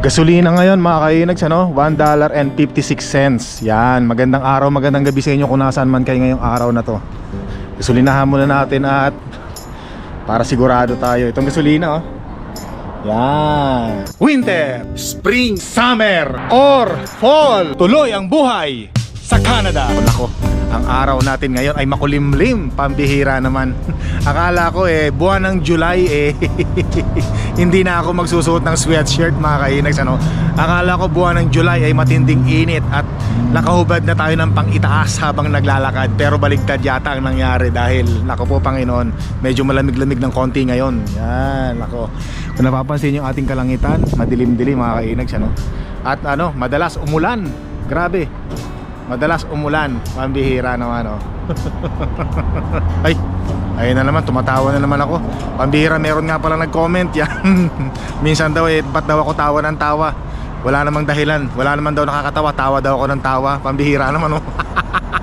Gasolina ngayon mga kainags ano, $1.56 Yan, magandang araw, magandang gabi sa inyo kung nasaan man kayo ngayong araw na to. Gasolinahan muna natin at para sigurado tayo. Itong gasolina oh. Yan. Winter, Spring, Summer, or Fall. Tuloy ang buhay sa Canada. Nako, ang araw natin ngayon ay makulimlim. Pambihira naman. Akala ko eh, buwan ng July eh Hindi na ako magsusuot ng sweatshirt mga kainags ano? Akala ko buwan ng July ay matinding init At nakahubad na tayo ng pang-itaas habang naglalakad. Pero baligtad yata ang nangyari dahil Nako po Panginoon, medyo malamig-lamig ng konti ngayon. Yan, nako. Kung napapansin yung ating kalangitan, madilim-dilim mga kainags ano? At ano, madalas umulan. Grabe Madalas umulan, pambihira naman oh. Ay, ayun na naman, tumatawa na naman ako. Pambihira, meron nga pala nag-comment yan. Minsan daw eh, ba't daw ako tawa ng tawa? Wala namang dahilan, wala naman daw nakakatawa Tawa daw ako ng tawa, pambihira naman oh.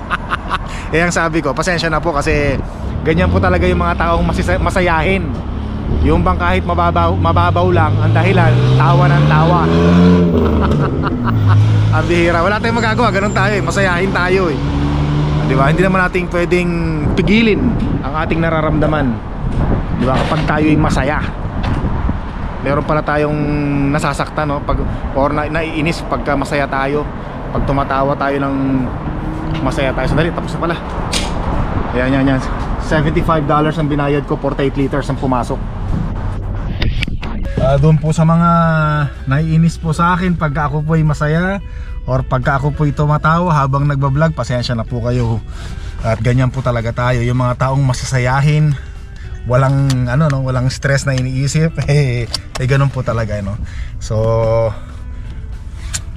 Eh ang sabi ko, pasensya na po kasi Ganyan po talaga yung mga taong masayahin Yung bang kahit mababaw, mababaw lang Ang dahilan, tawa ng tawa ang bihira. Wala tayong magagawa, ganun tayo eh. Masayahin tayo eh. Di ba? Hindi naman nating pwedeng pigilin ang ating nararamdaman. Di ba? Kapag tayo ay masaya. Meron pala tayong nasasaktan, no? Pag, or na, naiinis pagka masaya tayo. Pag tumatawa tayo ng masaya tayo. Sandali, tapos na pala. Ayan, yan, yan. $75 ang binayad ko, 48 liters ang pumasok. Ah, doon po sa mga naiinis po sa akin pagka ako po ay masaya or pagka ako po ay tumatawa habang nagbablog, pasensya na po kayo. At ganyan po talaga tayo, yung mga taong masasayahin, walang ano no, walang stress na iniisip, eh, eh ganun po talaga no. So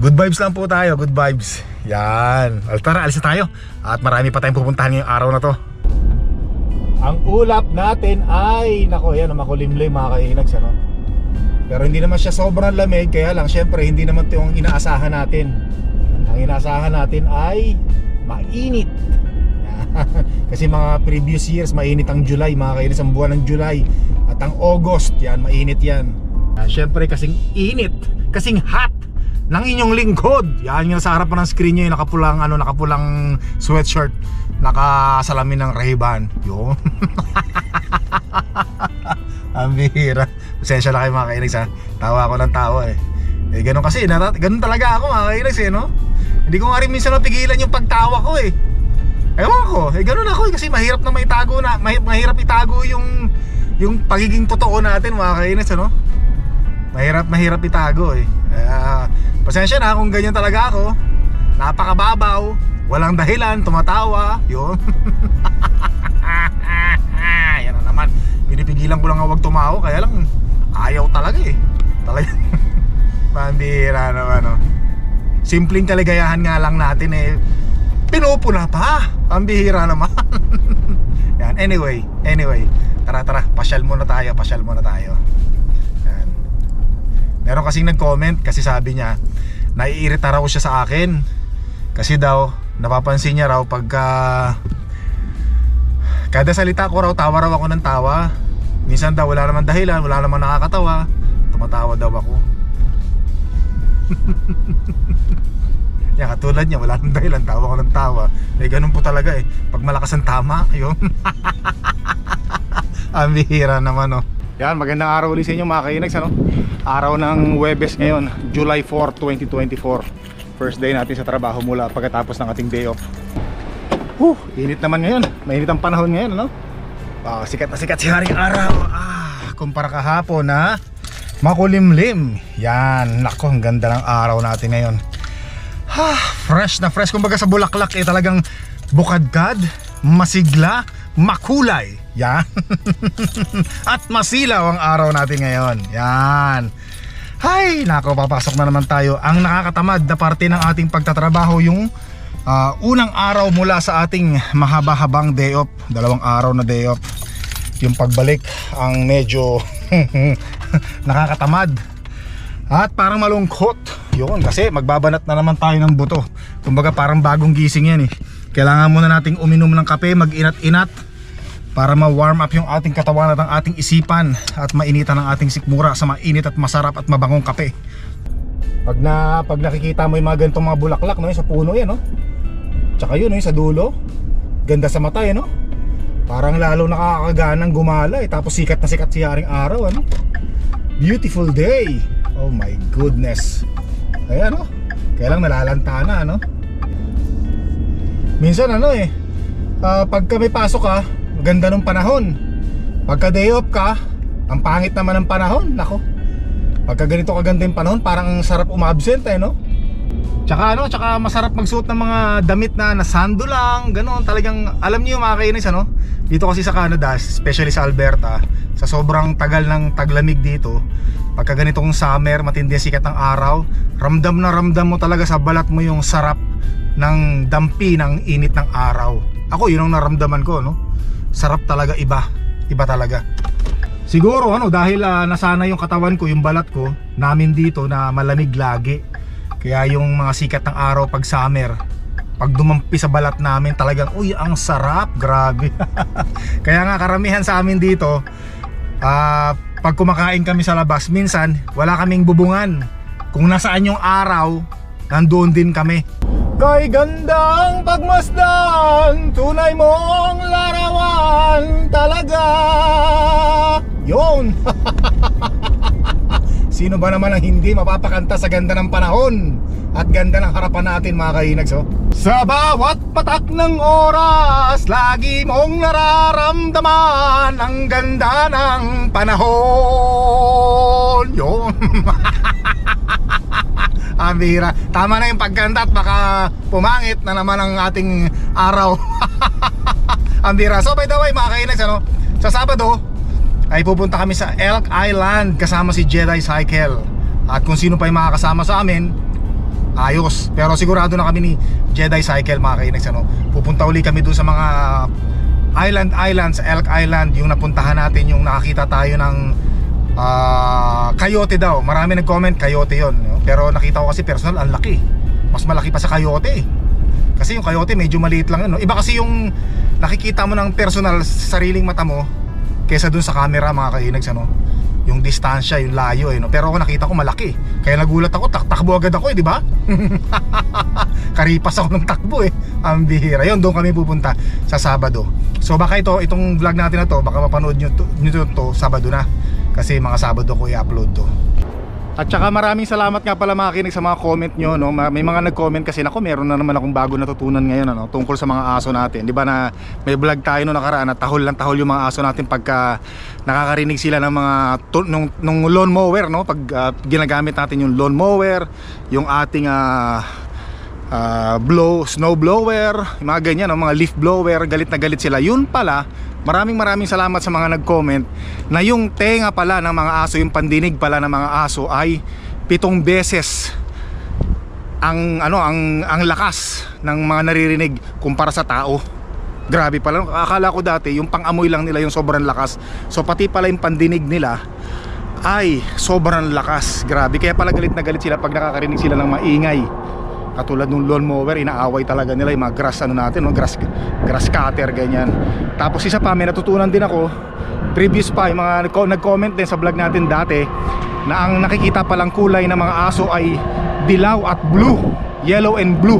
Good vibes lang po tayo, good vibes. Yan. Tara, alis tayo. At marami pa tayong pupuntahan ngayong araw na to. Ang ulap natin ay, nako yan, makulimlim mga kainags, ano? Pero hindi naman siya sobrang lamig Kaya lang syempre hindi naman ito yung inaasahan natin. Ang inaasahan natin ay mainit. Kasi mga previous years mainit ang July Mga kainis ang buwan ng July. At ang August yan mainit yan. Uh, Syempre kasing init Kasing hot ng inyong lingkod. Yan yung sa harapan ng screen nyo yung nakapulang, ano, nakapulang sweatshirt. Nakasalamin ng Ray-Ban. Yun. Ang bihira Pasensya na kayo mga kainags ha Tawa ako ng tawa eh. Eh ganun kasi, nata- ganun talaga ako mga kainags eh no? Hindi ko nga rin minsan mapigilan yung pagtawa ko eh. Ewan ko, eh ganun ako eh Kasi mahirap na maitago na mahi- Mahirap itago yung Yung pagiging totoo natin mga kainags ano Mahirap mahirap itago eh. Kaya pasensya na kung ganyan talaga ako. Napakababaw Walang dahilan, tumatawa Yun. Yan na naman. Pinipigilan ko lang nga wag tumawa Kaya lang ayaw talaga eh. Talaga. Pambira naman no? Simpleng kaligayahan nga lang natin eh. Pinupuna pa. Pambihira naman. Yan, anyway, anyway. Tara tara, pasyal muna tayo, pasyal muna tayo. Yan. Meron kasing nag-comment kasi sabi niya Naiirita raw siya sa akin. Kasi daw, napapansin niya raw pagka Kada salita ko raw, tawa raw ako ng tawa Minsan daw wala naman dahilan, wala naman nakakatawa. Tumatawa daw ako. Yan, katulad niya, wala nang dahilan, tawa ko ng tawa. Eh, ganun po talaga eh. Pag malakas ang tama, yun. Ang bihira naman oh. Yan, magandang araw ulit sa inyo mga kainags ano? Araw ng Webes ngayon, July 4, 2024 First day natin sa trabaho mula pagkatapos ng ating day off. Huh, init naman ngayon. Mainit ang panahon ngayon, ano? Ah, sikat na sikat si Haring Araw. Ah, kumpara kahapon na makulimlim. Yan, nako, ang ganda ng araw natin ngayon. Ha, fresh na fresh. Kumbaga sa bulaklak eh talagang bukadkad, masigla, makulay. Yan. At masilaw ang araw natin ngayon. Yan. Hay, nako, papasok na naman tayo. Ang nakakatamad na parte ng ating pagtatrabaho yung Ah, unang araw mula sa ating mahaba-habang day off dalawang araw na day off yung pagbalik ang medyo nakakatamad at parang malungkot yun kasi magbabanat na naman tayo ng buto kumbaga parang bagong gising yan eh kailangan muna nating uminom ng kape mag inat-inat para ma-warm up yung ating katawan at ang ating isipan at mainitan ang ating sikmura sa mainit at masarap at mabangong kape Pag na pag nakikita mo yung mga ganitong mga bulaklak no, yung sa puno yan no. Tsaka yun no, sa dulo. Ganda sa mata eh no. Parang lalo nakakaganang gumala eh. Tapos sikat na sikat si Haring Araw ano. Beautiful day. Oh my goodness. Ayan no. Kaya lang nalalanta na ano. Minsan ano eh. ah, pagka may pasok ka, ganda ng panahon. Pagka day off ka, ang pangit naman ng panahon. Nako. Pagka ganito kaganda yung panahon, parang ang sarap umabsent eh, no? Tsaka ano, tsaka masarap magsuot ng mga damit na nasando lang, ganoon. Talagang, alam niyo mga kainis, ano? Dito kasi sa Canada, especially sa Alberta, sa sobrang tagal ng taglamig dito, pagka ganitong summer, matindi sikat ng araw, ramdam na ramdam mo talaga sa balat mo yung sarap ng dampi ng init ng araw. Ako, yun ang naramdaman ko, no? Sarap talaga iba. Iba talaga. Siguro ano dahil ah, nasana yung katawan ko, yung balat ko namin dito na malamig lagi. Kaya yung mga sikat ng araw pag summer, pag dumampi sa balat namin talagang uy ang sarap, grabe. Kaya nga karamihan sa amin dito ah, pag kumakain kami sa labas, minsan wala kaming bubungan. Kung nasaan yung araw, nandoon din kay Kay gandang pagmasdan, tunay mong larawan talaga. Yon. Sino ba naman ang hindi mapapakanta sa ganda ng panahon at ganda ng harapan natin mga kainags oh? Sa bawat patak ng oras, lagi mong nararamdaman ang ganda ng panahon. Yon. Amira. Tama na yung pagkanta at baka pumangit na naman ang ating araw. Ambira. So by the way mga kainags ano, sa Sabado ay pupunta kami sa Elk Island kasama si Jedi Cycle. At kung sino pa yung makakasama sa amin, ayos. Pero sigurado na kami ni Jedi Cycle mga kainags ano. Pupunta uli kami doon sa mga island islands, Elk Island, yung napuntahan natin, yung nakakita tayo ng Ah, coyote daw. Marami nag-comment coyote 'yon? Pero nakita ko kasi personal ang laki. Mas malaki pa sa coyote. eh. Kasi yung coyote medyo maliit lang ano. Iba kasi yung nakikita mo ng personal sa sariling mata mo kaysa dun sa camera mga kainags ano. Yung distansya, yung layo eh, no? Pero ako nakita ko malaki. Kaya nagulat ako, tak takbo agad ako eh, di ba? Karipas ako ng takbo eh. Ang bihira. Yun, doon kami pupunta sa Sabado. So baka ito, itong vlog natin na to, baka mapanood nyo to, nyo to, to Sabado na. Kasi mga Sabado ko i-upload to. At saka maraming salamat nga pala mga kinig sa mga comment nyo no? Ma- May mga nag-comment kasi nako meron na naman akong bago natutunan ngayon ano? Tungkol sa mga aso natin Di ba na may vlog tayo no nakaraan na tahol lang tahol yung mga aso natin Pagka nakakarinig sila ng mga nung, nung lawn mower no? Pag ah, ginagamit natin yung lawn mower Yung ating ah, ah, blow, snow blower, mga ganyan, no? mga leaf blower, galit na galit sila. Yun pala, maraming maraming salamat sa mga nag-comment na yung tenga pala ng mga aso, yung pandinig pala ng mga aso ay pitong beses ang ano ang ang lakas ng mga naririnig kumpara sa tao. Grabe pala. Akala ko dati yung pang-amoy lang nila yung sobrang lakas. So pati pala yung pandinig nila ay sobrang lakas. Grabe. Kaya pala galit na galit sila pag nakakarinig sila ng maingay. Katulad nung lawn mower, inaaway talaga nila yung mga grass ano natin, no? grass, grass cutter, ganyan. Tapos isa pa, may natutunan din ako, previous pa, yung mga nag-comment din sa vlog natin dati, na ang nakikita palang kulay ng mga aso ay dilaw at blue, yellow and blue.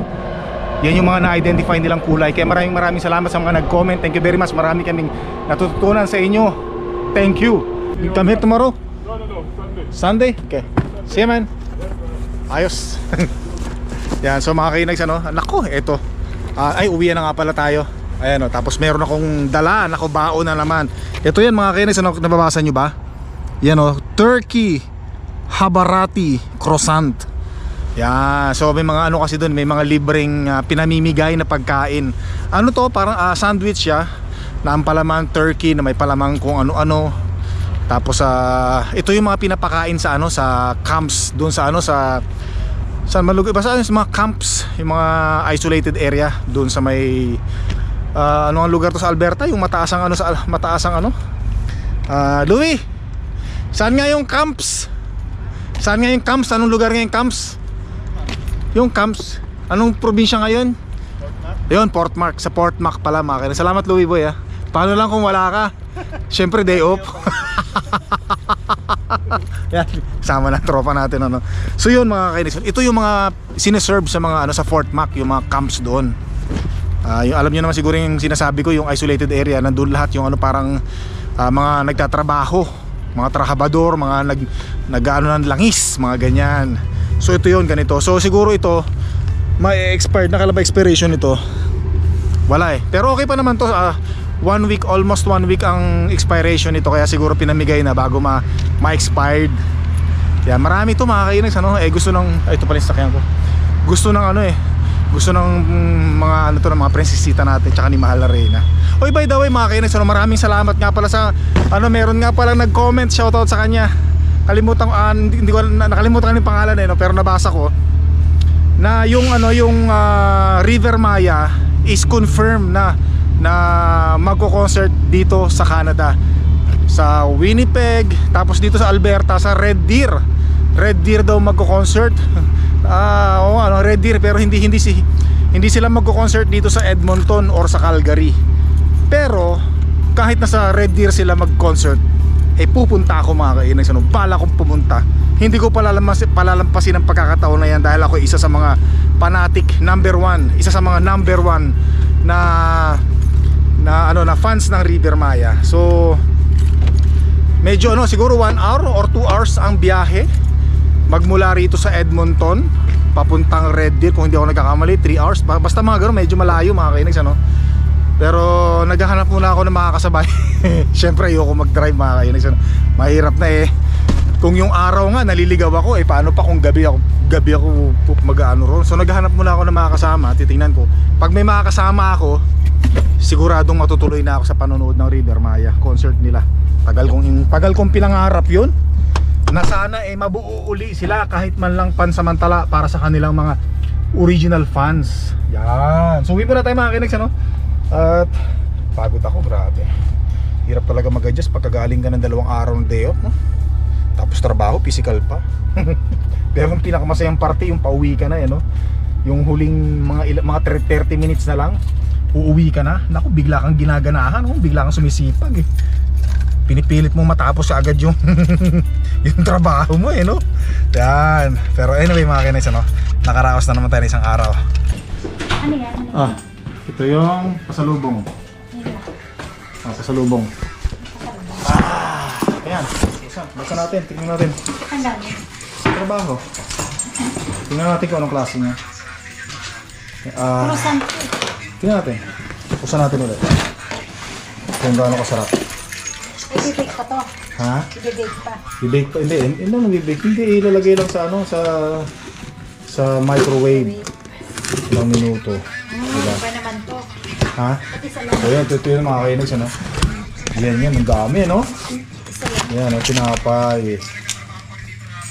Yan yung mga na-identify nilang kulay. Kaya maraming maraming salamat sa mga nag-comment. Thank you very much. Marami kaming natututunan sa inyo. Thank you. You come here tomorrow? No, no, no, Sunday. Sunday? Okay. See you man. Ayos. Yan, so mga kainags ano, nako, eto. Ah, ay, uwi na nga pala tayo. Ayan o, tapos meron akong dala, nako baon na naman. Ito yan mga kainags, ano, nababasa nyo ba? Yan o, Turkey Habarati Croissant. Yan, so may mga ano kasi doon, may mga libreng ah, pinamimigay na pagkain. Ano to, parang ah, sandwich siya na ang palaman turkey na may palamang kung ano-ano. Tapos sa ito yung mga pinapakain sa ano sa camps doon sa ano sa saan man lugar basta sa mga camps, yung mga isolated area doon sa may ah, ano ang lugar to sa Alberta, yung mataas ang ano sa mataas ang ano. Ah, Louis. Saan nga yung camps? Saan nga yung camps? Anong lugar nga yung camps? Yung camps. Anong probinsya ngayon? Ayun, Port Mark. Sa Port Mark pala mga kaibigan. Salamat Louis Boy ah. Paano lang kung wala ka? Siyempre day off. Yan, kasama na tropa natin ano. So yun mga kainis, ito yung mga sineserve sa mga ano sa Fort Mac, yung mga camps doon. Ah, yung alam niyo naman siguro yung sinasabi ko, yung isolated area, nandun lahat yung ano parang ah, mga nagtatrabaho, mga trabahador, mga nag nag-ano ng langis, mga ganyan. So ito yun ganito. So siguro ito may expired na kala ba expiration ito? Wala eh. Pero okay pa naman to. ah, one week, almost one week ang expiration nito. Kaya siguro pinamigay na bago ma, ma-expired. Kaya marami to mga kainags. Ano? Eh gusto ng... Ay, ito pala yung sakyan ko. Gusto ng ano eh. Gusto ng mga ano to ng mga prinsesita natin tsaka ni Mahal na Reyna. Oy by the way mga kainags, ano, maraming salamat nga pala sa ano meron nga pala nag-comment shoutout sa kanya. Kalimutan ko ah, hindi, hindi ko na, nakalimutan ko yung pangalan eh no, pero nabasa ko na yung ano yung ah, River Maya is confirmed na na magko-concert dito sa Canada. Sa Winnipeg tapos dito sa Alberta sa Red Deer. Red Deer daw magko-concert. Ah oo ano Red Deer pero hindi hindi si hindi sila magko-concert dito sa Edmonton or sa Calgary. Pero kahit nasa Red Deer sila mag-concert eh pupunta ako mga kainag sa bala kong pumunta. Hindi ko palalamas, palalampasin ang pagkakataon na yan dahil ako isa sa mga fanatic number one isa sa mga number one na na ano na fans ng River Maya. So medyo ano siguro 1 hour or 2 hours ang biyahe magmula rito sa Edmonton papuntang Red Deer kung hindi ako nagkakamali 3 hours. Ba- basta mga gano'n medyo malayo mga kainags ano. Pero naghahanap muna ako ng makakasabay syempre ayoko mag-drive mga kainags ano? mahirap na eh. Kung yung araw nga naliligaw ako eh paano pa kung gabi ako gabi ako mag-ano ron. So naghahanap muna ako ng makakasama titingnan ko. Pag may makakasama ako siguradong matutuloy na ako sa panonood ng River Maya concert nila. Tagal kong tagal kong pinangarap yun. Na sana eh mabuo uli sila kahit man lang pansamantala para sa kanilang mga original fans. Yan. So uwi muna tayo mga kinags ano? At pagod ako grabe. Hirap talaga mag-adjust pagkagaling ka ng dalawang araw ng day off no? tapos trabaho physical pa. Pero yung pinakamasayang parte yung pauwi ka na eh, no? yung huling mga mga 30 minutes na lang uuwi ka na? Naku bigla kang ginaganahan oh, bigla kang sumisipag eh. Pinipilit mo matapos agad yung yung trabaho mo eh no? Yan. Pero anyway mga kinis ano nakaraos na naman tayo ng isang araw. Ano yan? Ano ah ito yung pasalubong. Ah, pasalubong. Ah ayan. Buksan natin tingnan natin. Ang dami. trabaho. Tingnan natin kung anong klase niya. Ah. Sampo. Tingnan natin buksan natin ulit kung gaano kasarap I-bake pa to. ha I-bake pa. I-bake pa, hindi, hindi naman i-bake, hindi ilalagay lang sa ano, sa sa microwave ilang minuto. Hmm, pa naman to. Ha? Lang. So yan, ito yung mga kainis, ano? Yan yan, ang dami, no? Lang. Yan, ang tinapay.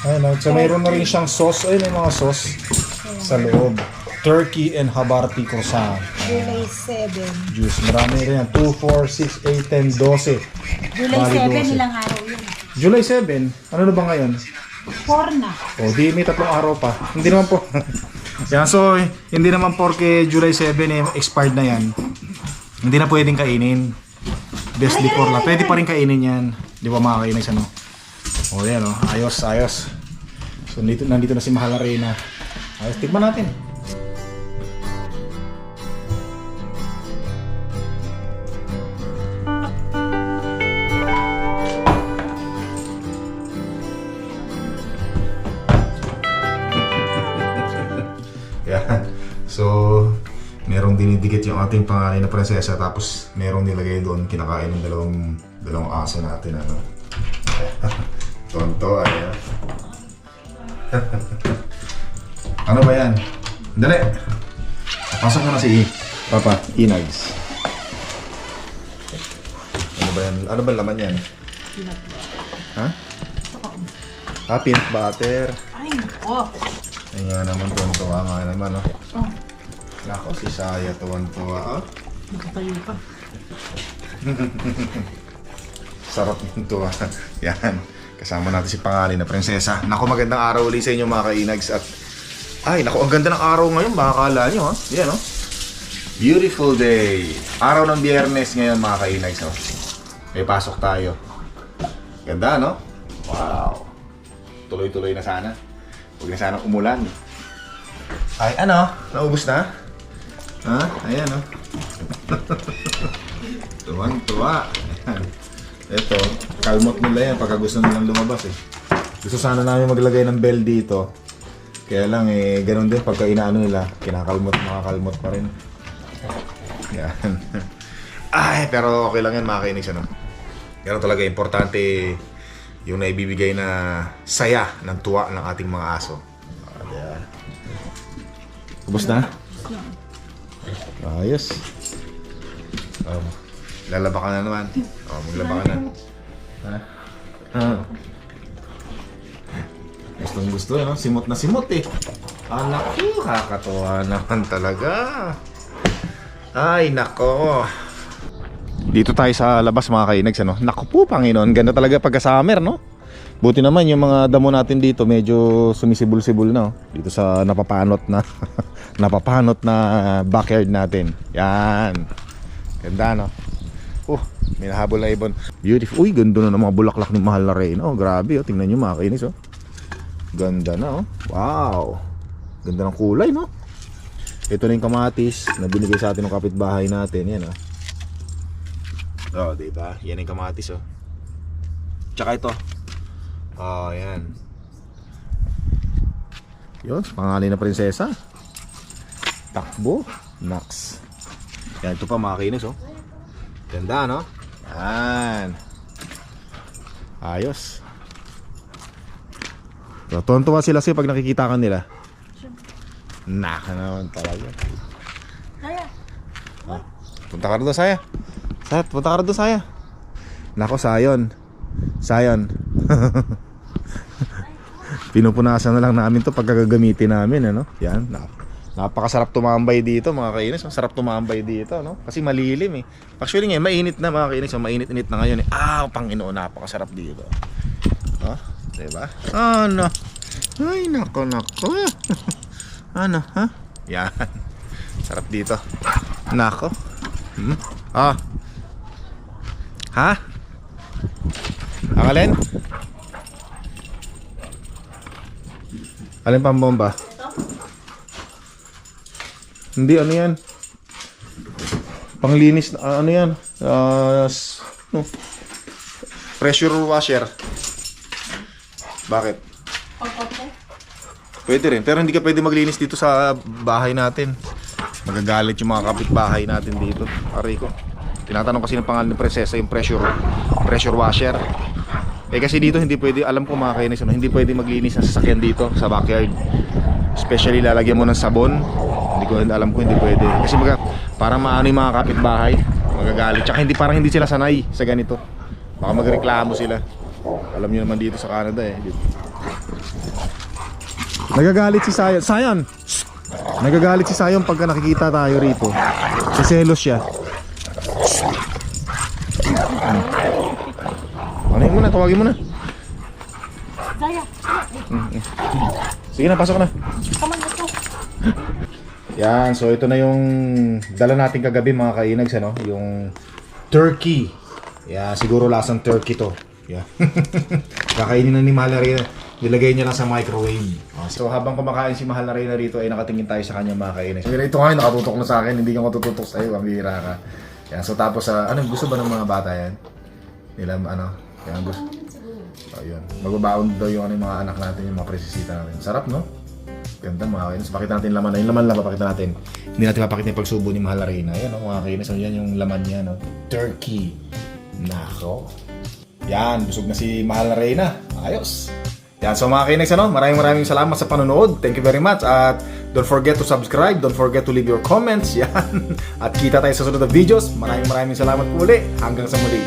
Ayun, no? so mayroon na rin siyang sauce, ayun yung mga sauce sa loob. Turkey and Habarti croissant. July 7. Juice, marami rin yan. 2, 4, 6, 8, 10, 12. July Bali, 7, 12. ilang araw yun? July 7, ano na ba ngayon? 4 na. O, di may tatlong araw pa. Hindi naman po. yan, so, hindi naman porke July 7 eh, expired na yan. Hindi na pwedeng kainin. Best before lang. Pwede pa rin kainin yan. Di ba mga kainis ano? O, yan o. Ayos, ayos. So, nandito, nandito na si Mahal Arena. Ayos, tigman natin. Merong dinidikit yung ating panganay na prinsesa tapos merong nilagay doon kinakain ng dalawang dalawang aso natin ano. Tonto ayan. ano ba yan? Dali. Pasok na si Papa Inags. Ano ba yan? Ano ba laman yan? Ha? Ah, peanut butter. Ay, oh. Ayan naman, tuwan-tuwa nga naman, no? Oh, Nako, si Saya tuwan-tuwa, oh. magkatayo pa. Sarap ng tuwa. Yan. Kasama natin si pangalan na prinsesa. Nako, magandang araw ulit sa inyo mga kainags. At, ay, nako, ang ganda ng araw ngayon. Baka kala nyo, ha? Yan, no? Beautiful day. Araw ng biyernes ngayon mga kainags, oh. May pasok tayo. Ganda, no? Wow. Tuloy-tuloy na sana. Huwag na sana umulan. Ay, ano? Naubos na? Ha? Ayan, oh. Tuwang-tuwa. Ayan. Ito, kalmot nila yan pagka gusto nilang lumabas eh. Gusto sana namin maglagay ng bell dito. Kaya lang eh, ganun din pagka inaano nila, kinakalmot, makakalmot pa rin. Yan. Ay, pero okay lang yan mga kainis, ano. Ganun talaga, importante yung naibibigay na saya ng tuwa ng ating mga aso. Ah, yeah. Ubus na? Ayos. Um, lalaba ka na naman. Oh, maglaba ka na. Ha? Ah. Gustong gusto, no? Simot na simot eh. Anak ko, kakatuwa naman talaga. Ay, nako. Dito tayo sa labas mga kainags, ano? Naku po, Panginoon, ganda talaga pagka summer, no? Buti naman yung mga damo natin dito medyo sumisibol-sibol na, oh. Dito sa napapanot na napapanot na backyard natin. Yan. Ganda, no? Oh, may nahabol na ibon. Beautiful. Uy, ganda na ng mga bulaklak ng mahal na rain. Oh, grabe, oh. Tingnan nyo mga kainis, oh. Ganda na, oh. Wow. Ganda ng kulay, no? Ito na yung kamatis na binigay sa atin ng kapitbahay natin. Yan, oh. Oh, di ba? Yan yung kamatis, oh. Tsaka ito. Oh, yan. Yun, pangalan na prinsesa. Takbo. Nax. Yan, ito pa mga kinis, oh. Ganda, no? Yan. Ayos. So, tuwan-tuwa sila sa'yo pag nakikita ka nila. Naka naman talaga. Kaya, Ah, Punta ka doon, Saya. Saya, punta ka doon, Saya. Nako, Sayon. Sayon. Pinupunasan na lang namin to pagka gagamitin namin, ano? Yan. Na, napakasarap tumambay dito, mga kainis. Ang sarap tumambay dito, no? Kasi malilim, eh. Actually, ngayon, mainit na, mga kainis. Mainit-init na ngayon, eh. Ah, Panginoon, napakasarap dito. Oh, diba? Ano? Ay, nako, nako. ano, ha? Yan. Sarap dito. Nako. Hmm? Ah. Ha? Ang alin? Pang bomba? Hindi, ano yan? Panglinis, ah, ano yan? S- no. Pressure washer. Bakit? Pwede rin, pero hindi ka pwede maglinis dito sa bahay natin. Magagalit yung mga kapitbahay natin dito. Aray ko. Tinatanong kasi ng pangalan ng prinsesa yung pressure pressure washer. Eh kasi dito hindi pwede, alam ko mga kainis, ano, hindi pwede maglinis ng sasakyan dito sa backyard. Especially lalagyan mo ng sabon. Hindi ko alam ko hindi pwede. Kasi mga, parang maano yung mga kapitbahay, magagalit. Tsaka hindi parang hindi sila sanay sa ganito. Baka magreklamo sila. Alam niyo naman dito sa Canada eh. Dito. Nagagalit si Sayon. Sayon! Nagagalit si Sayon pagka nakikita tayo rito. Siselos siya. Hmm. Ano muna? Tawagin mo na. Zaya, Sige na, pasok na. come on, let's go. Yan, so ito na yung dala natin kagabi mga kainags, ano? Yung turkey. Yeah, siguro lasang turkey to. Yeah. Kakainin na ni Mahal na Reyna. Nilagay niya lang sa microwave. Oh, so habang kumakain si Mahal na Reyna rito ay nakatingin tayo sa kanya mga kainags. Pero ito nga nakatutok na sa akin, hindi ka matututok sa iyo, ang bihira ka. Yan, so tapos sa ano gusto ba ng mga bata yan? Nila ano? Yan gusto. Oh, yun. Magbabaon daw yung ano, yung mga anak natin, yung mga presisita natin. Sarap, no? Ganda mga kainis. Pakita natin laman. Yung laman lang papakita natin. Hindi natin papakita yung pagsubo ni Mahal Arena. Yan oh, mga kainis. So, yan yung laman niya. No? Turkey. Nako. Yan. Busog na si Mahal Arena. Ayos. Yan. So mga kainis, ano? maraming maraming salamat sa panonood. Thank you very much. At don't forget to subscribe. Don't forget to leave your comments. Yan. At kita tayo sa sunod na videos. Maraming maraming salamat po uli. Hanggang sa muli.